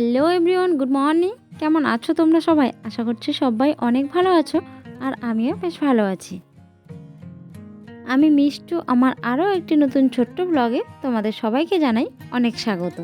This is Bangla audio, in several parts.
Hello everyone, good morning. কেমন আছো তোমরা সবাই? আশা করছি সবাই অনেক ভালো আছো আর আমিও বেশ ভালো আছি। আমি মিষ্টু, আমার আরও একটি নতুন ছোট্ট ব্লগে তোমাদের সবাইকে জানাই অনেক স্বাগত।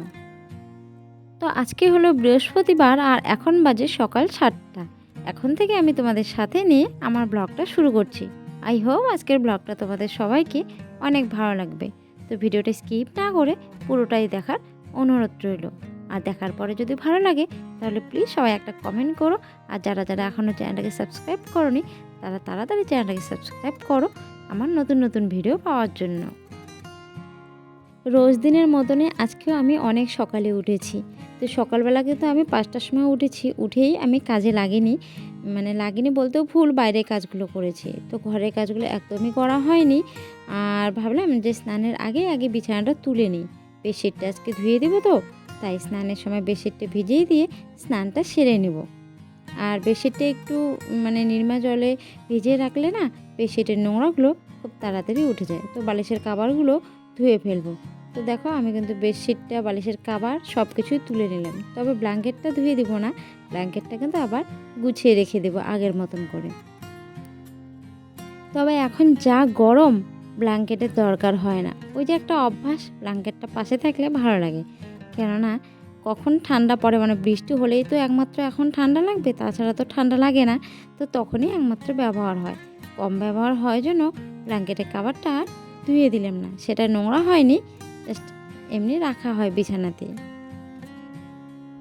তো আজকে হলো বৃহস্পতিবার আর এখন বাজে সকাল সাতটা। এখন থেকে আমি তোমাদের সাথে নিয়ে আমার ব্লগটা শুরু করছি। আই হোপ আজকের ব্লগটা তোমাদের সবাইকে অনেক ভালো লাগবে। তো ভিডিওটা স্কিপ না করে পুরোটাই দেখার অনুরোধ রইল। আর দেখার পরে যদি ভালো লাগে, তাহলে প্লিজ সবাই একটা কমেন্ট করো। আর যারা যারা এখনও চ্যানেলটাকে সাবস্ক্রাইব করনি, তারা তাড়াতাড়ি চ্যানেলটাকে সাবস্ক্রাইব করো আমার নতুন নতুন ভিডিও পাওয়ার জন্য। রোজ দিনের মতনে আজকেও আমি অনেক সকালে উঠেছি। তো সকালবেলা কিন্তু আমি পাঁচটার সময় উঠেছি, উঠেই আমি কাজে লাগিনি। মানে লাগিনি বলতেও ভুল, বাইরের কাজগুলো করেছি। তো ঘরের কাজগুলো একদমই করা হয়নি। আর ভাবলাম যে স্নানের আগে আগে বিছানাটা তুলে নিই। বেডশিটটা আজকে ধুয়ে দেবো তো। তাই স্নানের সময় বেডশিটটা ভিজিয়ে দিয়ে স্নানটা সেরে নেব। আর বেডশিটটা একটু মানে নির্মা জলে ভিজিয়ে রাখলে না বেডশিটের নোংরাগুলো খুব তাড়াতাড়ি উঠে যায়। তো বালিশের কাবারগুলো ধুয়ে ফেলব। তো দেখো আমি কিন্তু বেডশিটটা, বালিশের কাবার সব কিছুই তুলে নিলাম। তবে ব্ল্যাঙ্কেটটা ধুয়ে দিব না, ব্ল্যাঙ্কেটটা কিন্তু আবার গুছিয়ে রেখে দেবো আগের মতন করে। তবে এখন যা গরম, ব্ল্যাঙ্কেটের দরকার হয় না। ওই যে একটা অভ্যাস, ব্ল্যাঙ্কেটটা পাশে থাকলে ভালো লাগে। কেননা কখন ঠান্ডা পড়ে মানে বৃষ্টি হলেই তো একমাত্র এখন ঠান্ডা লাগবে, তাছাড়া তো ঠান্ডা লাগে না, তো তখনই একমাত্র ব্যবহার হয়। কম ব্যবহার হয় জন্য ব্ল্যাঙ্কেটের কাভারটা আর ধুয়ে দিলাম না, সেটা নোংরা হয়নি, জাস্ট এমনি রাখা হয় বিছানাতে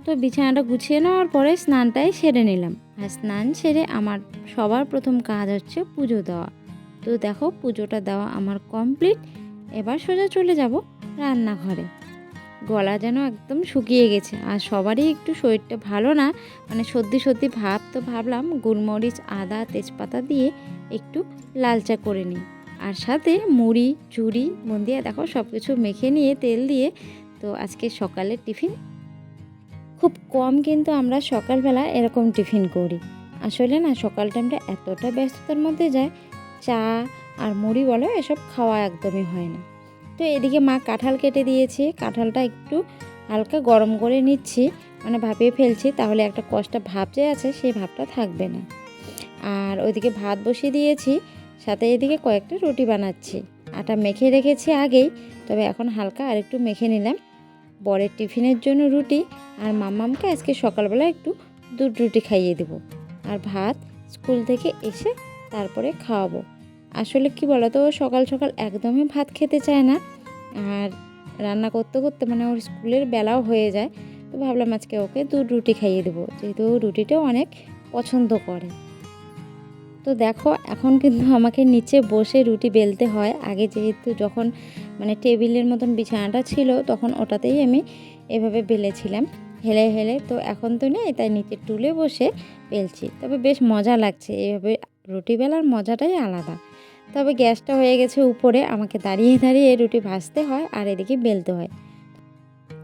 তো বিছানাটা গুছিয়ে নেওয়ার পরে স্নানটাই সেরে নিলাম। আর স্নান সেরে আমার সবার প্রথম কাজ হচ্ছে পুজো দেওয়া। তো দেখো পুজোটা দেওয়া আমার কমপ্লিট, এবার সোজা চলে যাব রান্নাঘরে। গলা যেন একদম শুকিয়ে গেছে। আর সবারই একটু শরীরটা ভালো না মানে সর্দি সর্দি ভাব, তো ভাবলাম গোলমরিচ, আদা, তেজপাতা দিয়ে একটু লালচা করে নিই। আর সাথে মুড়ি, ঝুড়ি মন্দিয়া দেখো সব কিছু মেখে নিয়ে তেল দিয়ে তো আজকে সকালের টিফিন। খুব কম কিন্তু আমরা সকালবেলা এরকম টিফিন করি। আসলে না, সকাল টাইমটা এতটা ব্যস্ততার মধ্যে যায়, চা আর মুড়ি বলো, এসব খাওয়া একদমই হয় না। তো এদিকে মা কাঁঠাল কেটে দিয়েছে। কাঁঠালটা একটু হালকা গরম করে নিচ্ছি। মানে ভাপিয়ে ফেলছি, তাহলে একটা কষ্টা ভাব যে আছে, সেই ভাবটা থাকবে না। আর ওইদিকে ভাত বসিয়ে দিয়েছি, সাথে এদিকে কয়েকটা রুটি বানাচ্ছি। আটা মেখে রেখেছি আগেই, তবে এখন হালকা আর একটু মেখে নিলাম। বরের টিফিনের জন্য রুটি, আর মাম্মামকে আজকে সকালবেলা একটু দুধ রুটি খাইয়ে দেবো। আর ভাত স্কুল থেকে এসে তারপরে খাওয়াবো। আসলে কি বলতো, সকাল সকাল একদমই ভাত খেতে চায় না। আর রান্না করতে করতে মানে ওর স্কুলের বেলাও হয়ে যায়। তো ভাবলাম আজকে ওকে দুধ রুটি খাইয়ে দেবো। যেহেতু রুটিটাও অনেক পছন্দ করে। তো দেখো, এখন কিন্তু আমাকে নিচে বসে রুটি বেলতে হয়। আগে যেহেতু যখন মানে টেবিলের মতন বিছানাটা ছিল, তখন ওটাতেই আমি এভাবে বেলেছিলাম। হেলে হেলে তো এখন তো নেই, তাই নিচে টুলে বসে বেলছি। তবে বেশ মজা লাগছে। এভাবে রুটি বেলার মজাটাই আলাদা। তবে গ্যাসটা হয়ে গেছে উপরে, আমাকে দাঁড়িয়ে দাঁড়িয়ে রুটি ভাজতে হয় আর এদিকে বেলতে হয়।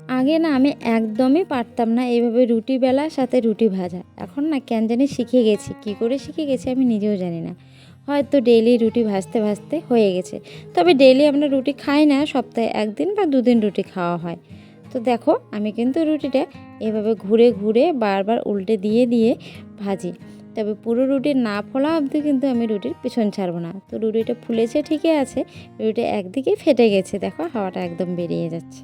আগে না আমি একদমই পারতাম না এইভাবে রুটি বেলার সাথে রুটি ভাজা। এখন না কেন জানি শিখে গেছি, কি করে শিখে গেছি আমি নিজেও জানি না। হয়তো ডেলি রুটি ভাজতে ভাজতে হয়ে গেছে। তবে ডেলি আমরা রুটি খাই না, সপ্তাহে একদিন বা দুদিন রুটি খাওয়া হয়। তো দেখো, আমি কিন্তু রুটিটা এভাবে ঘুরে ঘুরে বারবার উল্টে দিয়ে দিয়ে ভাজি। তবে পুরো রুটি না ফোলা অবধি কিন্তু আমি রুটির পিছন ছাড়বো না। তো রুটিটা ফুলেছে, ঠিকই আছে, রুটিটা একদিকে ফেটে গেছে, দেখো হাওয়াটা একদম বেরিয়ে যাচ্ছে।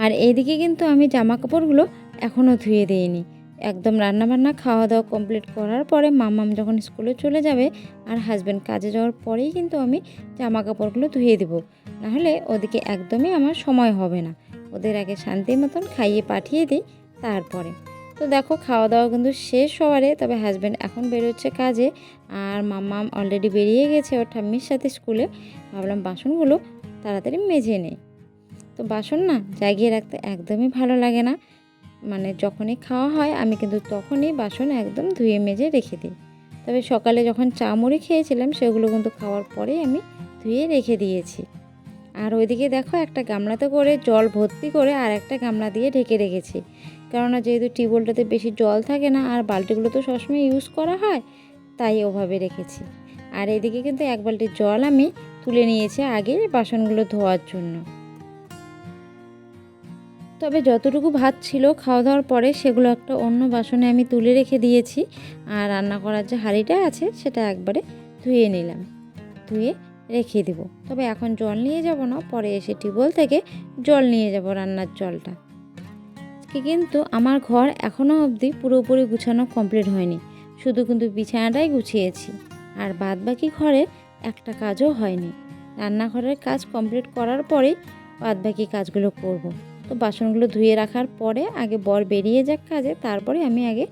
আর এইদিকে কিন্তু আমি জামা কাপড়গুলো এখনও ধুয়ে দিইনি। একদম রান্নাবান্না খাওয়া দাওয়া কমপ্লিট করার পরে মামাম যখন স্কুলে চলে যাবে আর হাজব্যান্ড কাজে যাওয়ার পরেই কিন্তু আমি জামা কাপড়গুলো ধুয়ে দেবো। নাহলে ওদিকে একদমই আমার সময় হবে না। ওদের আগে শান্তি মতন খাইয়ে পাঠিয়ে দিই তারপরে। তো দেখো খাওয়া দাওয়া কিন্তু শেষ হওয়ারে, তবে হাজব্যান্ড এখন বেরোচ্ছে কাজে। আর মাম্মাম অলরেডি বেরিয়ে গেছে ওর ঠাম্মির সাথে স্কুলে ভাবলাম বাসনগুলো তাড়াতাড়ি মেজে নেই। তো বাসন না জাগিয়ে রাখতে একদমই ভালো লাগে না। মানে যখনই খাওয়া হয়, আমি কিন্তু তখনই বাসন একদম ধুয়ে মেজে রেখে দিই। তবে সকালে যখন চা মুড়ি খেয়েছিলাম, সেগুলো কিন্তু খাওয়ার পরেই আমি ধুয়ে রেখে দিয়েছি। আর ওইদিকে দেখো, একটা গামলাতে করে জল ভর্তি করে আর একটা গামলা দিয়ে ঢেকে রেখেছি। কেননা যেহেতু টিউবওয়েলটাতে বেশি জল থাকে না আর বালতিগুলো তো সবসময় ইউজ করা হয়, তাই ওভাবে রেখেছি। আর এদিকে কিন্তু এক বালতি জল আমি তুলে নিয়েছি আগে বাসনগুলো ধোয়ার জন্য। তবে যতটুকু ভাত ছিল খাওয়া দাওয়ার পরে সেগুলো একটা অন্য বাসনে আমি তুলে রেখে দিয়েছি আর রান্না করার যে হাঁড়িটা আছে সেটা একবারে ধুয়ে নিলাম, ধুয়ে রেখে দেবো। তবে এখন জল নিয়ে যাব না, পরে এসে টিউবওয়েল থেকে জল নিয়ে যাব রান্নার জলটা। আজকে কিন্তু আমার ঘর এখনও অবধি পুরোপুরি গুছানো কমপ্লিট হয়নি। শুধু কিন্তু বিছানাটাই গুছিয়েছি। আর বাদ বাকি ঘরের একটা কাজও হয়নি। রান্নাঘরের কাজ কমপ্লিট করার পরেই বাদ বাকি কাজগুলো করব। তো বাসনগুলো ধুয়ে রাখার পরে আগে বর বেরিয়ে যাক কাজে, তারপরে আমি আগে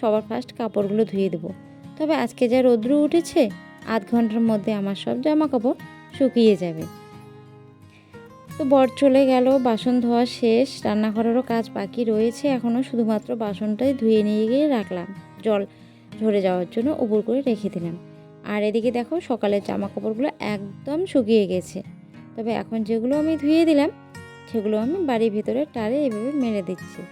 সবার ফার্স্ট কাপড়গুলো ধুয়ে দেবো। তবে আজকে যা রৌদ্র উঠেছে, আধ ঘণ্টার মধ্যে আমার সব জামা কাপড় শুকিয়ে যাবে। তো বর চলে গেল, বাসন ধোয়া শেষ, রান্নাঘরেরও কাজ বাকি রয়েছে, এখনও শুধুমাত্র বাসনটাই ধুয়ে নিয়ে গিয়ে রাখলাম। জল ঝরে যাওয়ার জন্য উপর করে রেখে দিলাম। আর এদিকে দেখো, সকালের জামা কাপড়গুলো একদম শুকিয়ে গেছে। তবে এখন যেগুলো আমি ধুয়ে দিলাম, সেগুলো আমি বাড়ির ভিতরে টারে এভাবে মেরে দিচ্ছি।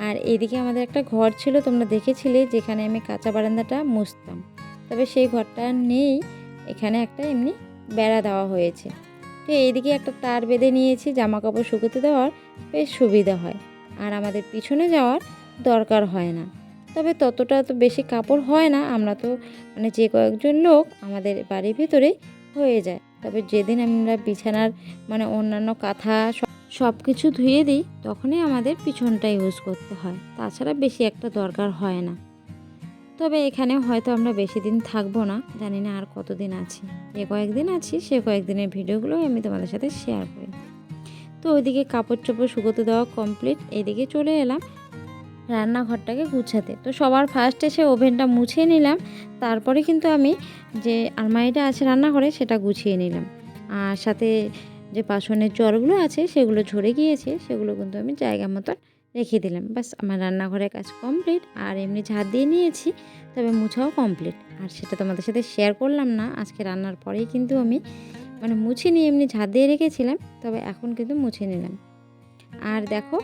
আর এদিকে আমাদের একটা ঘর ছিল, তোমরা দেখেছিলে, যেখানে আমি কাঁচা বারান্দাটা মুছতাম। তবে সেই ঘরটা নেই, এখানে একটা এমনি বেড়া দেওয়া হয়েছে। তো এইদিকে একটা তার বেঁধে নিয়েছি জামা কাপড় শুকোতে দেওয়ার বেশ সুবিধা হয়। আর আমাদের পিছনে যাওয়ার দরকার হয় না। তবে ততটা তো বেশি কাপড় হয় না, আমরা তো মানে যে কয়েকজন লোক আমাদের বাড়ির ভিতরে হয়ে যায়। তবে যেদিন আমরা বিছানার মানে অন্যান্য কাঁথা সব কিছু ধুয়ে দিই, তখনই আমাদের পিছনটা ইউজ করতে হয়। তাছাড়া বেশি একটা দরকার হয় না। তবে এখানে হয়তো আমরা বেশি দিন থাকব না, জানি না আর কতদিন আছি। যে কয়েকদিন আছি, সে কয়েকদিনের ভিডিওগুলোই আমি তোমাদের সাথে শেয়ার করি। তো ওইদিকে কাপড় চোপড় শুকোতে দেওয়া কমপ্লিট এদিকে চলে এলাম রান্নাঘরটাকে গুছাতে। তো সবার ফার্স্ট এসে ওভেনটা মুছে নিলাম, তারপরে কিন্তু আমি যে আলমারিটা আছে রান্নাঘরে, সেটা গুছিয়ে নিলাম। আর সাথে যে বাসনের জলগুলো আছে, সেগুলো ঝরে গিয়েছে, সেগুলো কিন্তু আমি জায়গা মতন রেখে দিলাম। বাস আমার রান্নাঘরের কাজ কমপ্লিট আর এমনি ঝাড় দিয়ে নিয়েছি, তবে মুছাও কমপ্লিট আর সেটা তোমাদের সাথে শেয়ার করলাম না, আজকে রান্নার পরেই কিন্তু আমি মানে মুছে নিয়ে এমনি ঝাড় দিয়ে রেখেছিলাম, তবে এখন কিন্তু মুছে নিলাম। আর দেখো,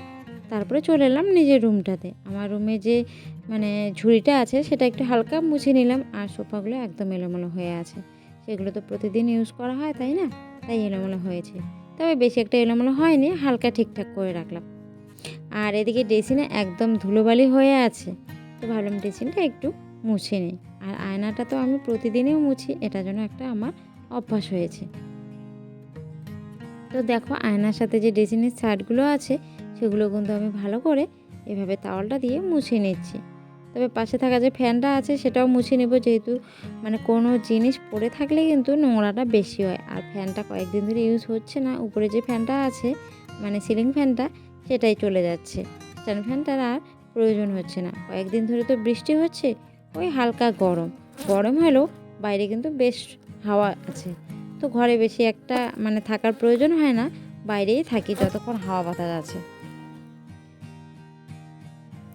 তারপরে চলে এলাম নিজের রুমটাতে আমার রুমে যে মানে ঝুড়িটা আছে, সেটা একটু হালকা মুছে নিলাম, আর সোফাগুলো একদম এলোমেলো হয়ে আছে। সেগুলো তো প্রতিদিন ইউজ করা হয়, তাই না? তাই এলোমেলো হয়েছে। তবে বেশি একটা এলোমেলো হয়নি, হালকা ঠিকঠাক করে রাখলাম। আর এদিকে ড্রেসিনে একদম ধুলোবালি হয়ে আছে। তো ভাবলাম ড্রেসিনটা একটু মুছে নিই। আর আয়নাটা তো আমি প্রতিদিনই মুছি, এটা যেন একটা আমার অভ্যাস হয়েছে। তো দেখো আয়নার সাথে যে ড্রেসিনের শার্টগুলো আছে, সেগুলো কিন্তু আমি ভালো করে এভাবে তাওয়ালটা দিয়ে মুছে নিচ্ছি। তবে পাশে থাকা যে ফ্যানটা আছে, সেটাও মুছে নেব যেহেতু মানে কোনো জিনিস পড়ে থাকলে কিন্তু নোংরাটা বেশি হয়। আর ফ্যানটা কয়েকদিন ধরে ইউজ হচ্ছে না। উপরে যে ফ্যানটা আছে মানে সিলিং ফ্যানটা সেটাই চলে যাচ্ছে। স্ট্যান্ড ফ্যানটার আর প্রয়োজন হচ্ছে না। কয়েকদিন ধরে তো বৃষ্টি হচ্ছে, ওই হালকা গরম। গরম হলেও বাইরে কিন্তু বেশ হাওয়া আছে। তো ঘরে বেশি একটা মানে থাকার প্রয়োজন হয় না, বাইরেই থাকি যতক্ষণ হাওয়া বাতাস আছে।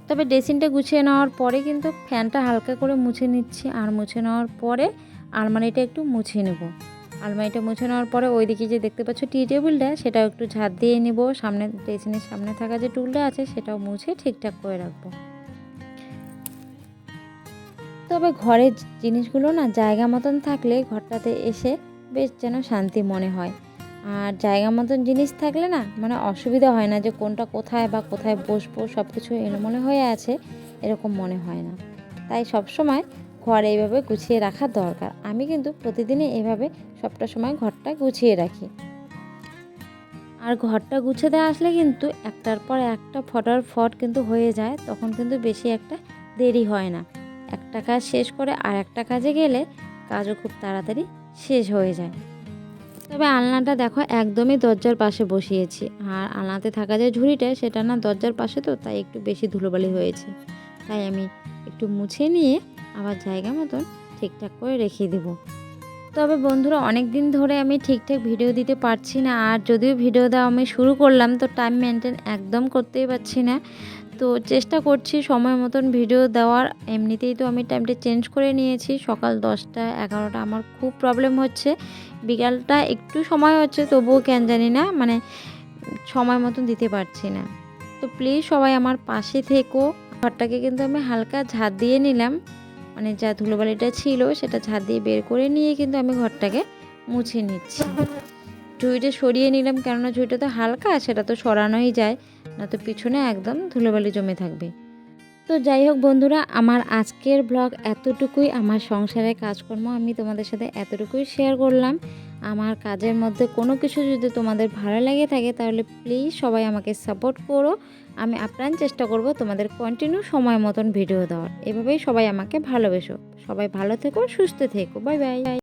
তবে ড্রেসিংটা গুছিয়ে নেওয়ার পরে কিন্তু ফ্যানটা হালকা করে মুছে নিচ্ছি। আর মুছে নেওয়ার পরে আলমারিটা একটু মুছে নেব। আলমারিটা মুছে নেওয়ার পরে ওইদিকে যে দেখতে পাচ্ছ টি টেবিলটা, সেটাও একটু ঝাঁট দিয়ে নেব। সামনে ড্রেসিংয়ের সামনে থাকা যে টুলটা আছে, সেটাও মুছে ঠিকঠাক করে রাখব। তবে ঘরের জিনিসগুলো না জায়গা মতন থাকলে ঘরটাতে এসে বেশ যেন শান্তি মনে হয়। আর জায়গা মতন জিনিস থাকলে না মানে অসুবিধা হয় না যে কোনটা কোথায় বা কোথায় বসবো সব কিছু এলোমেলো হয়ে আছে, এরকম মনে হয় না। তাই সব সময় ঘর এইভাবে গুছিয়ে রাখা দরকার। আমি কিন্তু প্রতিদিনই এভাবে সবটা সময় ঘরটা গুছিয়ে রাখি। আর ঘরটা গুছিয়ে দেওয়া আসলে কিন্তু একটার পর একটা ফটার ফট কিন্তু হয়ে যায়, তখন কিন্তু বেশি একটা দেরি হয় না। একটা কাজ শেষ করে আর একটা কাজে গেলে কাজও খুব তাড়াতাড়ি শেষ হয়ে যায়। তবে আলনাটা দেখো একদমই দরজার পাশে বসিয়েছি। আর আলনাতে থাকা যে ঝুড়িটা, সেটা না দরজার পাশে তো, তাই একটু বেশি ধুলোবালি হয়েছে। তাই আমি একটু মুছে নিয়ে আবার জায়গা মতন ঠিকঠাক করে রেখে দেব। তবে বন্ধুরা অনেক দিন ধরে আমি ঠিকঠাক ভিডিও দিতে পারছি না, আর যদিও ভিডিও দেওয়া আমি শুরু করলাম, তো টাইম মেনটেন একদম করতেই পারছি না। তো চেষ্টা করছি সময় মতন ভিডিও দেওয়ার। এমনিতেই তো আমি টাইমটা চেঞ্জ করে নিয়েছি, সকাল দশটা এগারোটা আমার খুব প্রবলেম হচ্ছে। বিকালটা একটু সময় হচ্ছে, তবুও কেন জানি না মানে সময় মতন দিতে পারছি না। তো প্লিজ সবাই আমার পাশে থেকো। ঘরটাকে কিন্তু আমি হালকা ঝাঁট দিয়ে নিলাম। মানে যা ধুলোবালিটা ছিল সেটা ছাদ দিয়ে বের করে নিয়ে কিন্তু আমি ঘরটাকে মুছে নিচ্ছি। ঝুঁড়িটা সরিয়ে নিলাম কেননা ঝুঁড়িটা তো হালকা, সেটা তো সরানোই যায়, না তো পিছনে একদম ধুলোবালি জমে থাকবে। তো যাই হোক বন্ধুরা, আমার আজকের ব্লগ এতটুকুই, আমার সংসারের কাজকর্ম আমি তোমাদের সাথে এতটুকুই শেয়ার করলাম। আমার কাজের মধ্যে কোনো কিছু যদি তোমাদের ভালো লাগে থাকে, তাহলে প্লিজ সবাই আমাকে সাপোর্ট করো। আমি আপ্রাণ চেষ্টা করব তোমাদের কন্টিনিউ সময় মতন ভিডিও দেওয়ার। এভাবেই সবাই আমাকে ভালোবেসো। সবাই ভালো থেকো, সুস্থ থেকো। Bye bye